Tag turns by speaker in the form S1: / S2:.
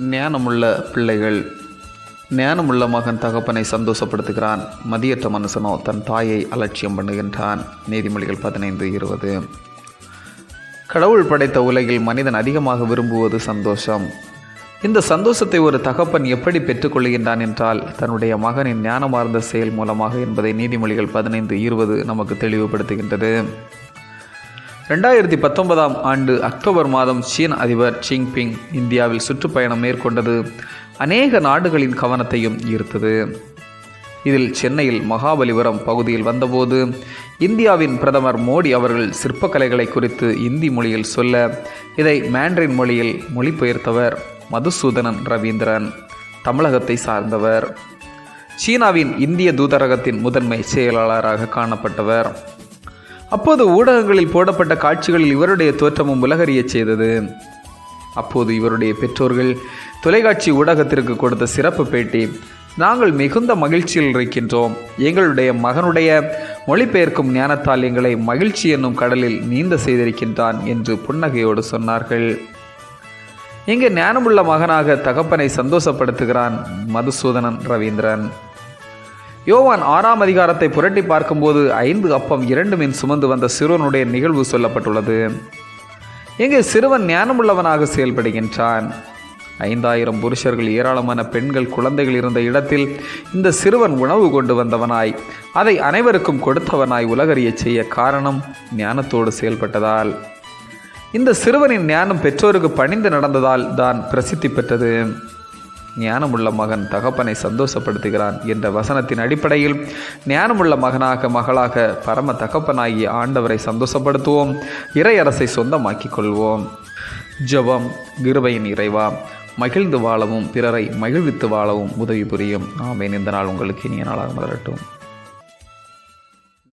S1: ஞானமுள்ள பிள்ளைகள். ஞானமுள்ள மகன் தகப்பனை சந்தோஷப்படுத்துகிறான். மதியற்ற மனுஷனோ தன் தாயை அலட்சியம் பண்ணுகின்றான். நீதிமொழிகள் பதினைந்து இருபது. கடவுள் படைத்த உலகில் மனிதன் அதிகமாக விரும்புவது சந்தோஷம். இந்த சந்தோஷத்தை ஒரு தகப்பன் எப்படி பெற்றுக்கொள்கின்றான் என்றால் தன்னுடைய மகனின் ஞானமார்ந்த செயல் மூலமாக என்பதை நீதிமொழிகள் பதினைந்து இருபது நமக்கு தெளிவுபடுத்துகின்றது. ரெண்டாயிரத்தி பத்தொன்பதாம் ஆண்டு அக்டோபர் மாதம் சீன அதிபர் ஜின்பிங் இந்தியாவில் சுற்றுப்பயணம் மேற்கொண்டது அநேக நாடுகளின் கவனத்தையும் ஈர்த்தது. இதில் சென்னையில் மகாபலிபுரம் பகுதியில் வந்தபோது இந்தியாவின் பிரதமர் மோடி அவர்கள் சிற்பக்கலைகளை குறித்து இந்தி மொழியில் சொல்ல இதை மேண்ட்ரின் மொழியில் மொழிபெயர்த்தவர் மதுசூதனன் ரவீந்திரன் தமிழகத்தை சார்ந்தவர். சீனாவின் இந்திய தூதரகத்தின் முதன்மை செயலாளராக காணப்பட்டவர். அப்போது ஊடகங்களில் போடப்பட்ட காட்சிகளில் இவருடைய தோற்றமும் உலகறியச் செய்தது. அப்போது இவருடைய பெற்றோர்கள் தொலைக்காட்சி ஊடகத்திற்கு கொடுத்த சிறப்பு பேட்டி நாங்கள் மிகுந்த மகிழ்ச்சியில் இருக்கின்றோம். எங்களுடைய மகனுடைய மொழிபெயர்க்கும் ஞானத்தால் எங்களை மகிழ்ச்சி என்னும் கடலில் நீந்த செய்திருக்கின்றான் என்று புன்னகையோடு சொன்னார்கள். இங்கே ஞானமுள்ள மகனாக தகப்பனை சந்தோஷப்படுத்துகிறான் மதுசூதனன் ரவீந்திரன். யோவான் ஆறாம் அதிகாரத்தை புரட்டி பார்க்கும்போது ஐந்து அப்பம் இரண்டு மீன் சுமந்து வந்த சிறுவனுடைய நிகழ்வு சொல்லப்பட்டுள்ளது. இங்கே சிறுவன் ஞானமுள்ளவனாக செயல்படுகின்றான். ஐந்தாயிரம் புருஷர்கள் ஏராளமான பெண்கள் குழந்தைகள் இருந்த இடத்தில் இந்த சிறுவன் உணவு கொண்டு வந்தவனாய் அதை அனைவருக்கும் கொடுத்தவனாய் உலகறிய செய்ய காரணம் ஞானத்தோடு செயல்பட்டதால். இந்த சிறுவனின் ஞானம் பெற்றோருக்கு பணிந்து நடந்ததால் தான் பிரசித்தி பெற்றது. ஞானமுள்ள மகன் தகப்பனை சந்தோஷப்படுத்துகிறான் என்ற வசனத்தின் அடிப்படையில் ஞானமுள்ள மகனாக மகளாக பரம தகப்பனாகிய ஆண்டவரை சந்தோஷப்படுத்துவோம். இறையரசை சொந்தமாக்கிக் கொள்வோம். ஜெபம் கிருபையின் இறைவா மகிழ்ந்து வாழவும் பிறரை மகிழ்வித்து வாழவும் உதவி புரியும். ஆமேன். இந்த நாள் உங்களுக்கு இனிய நாளாக மலரட்டும்.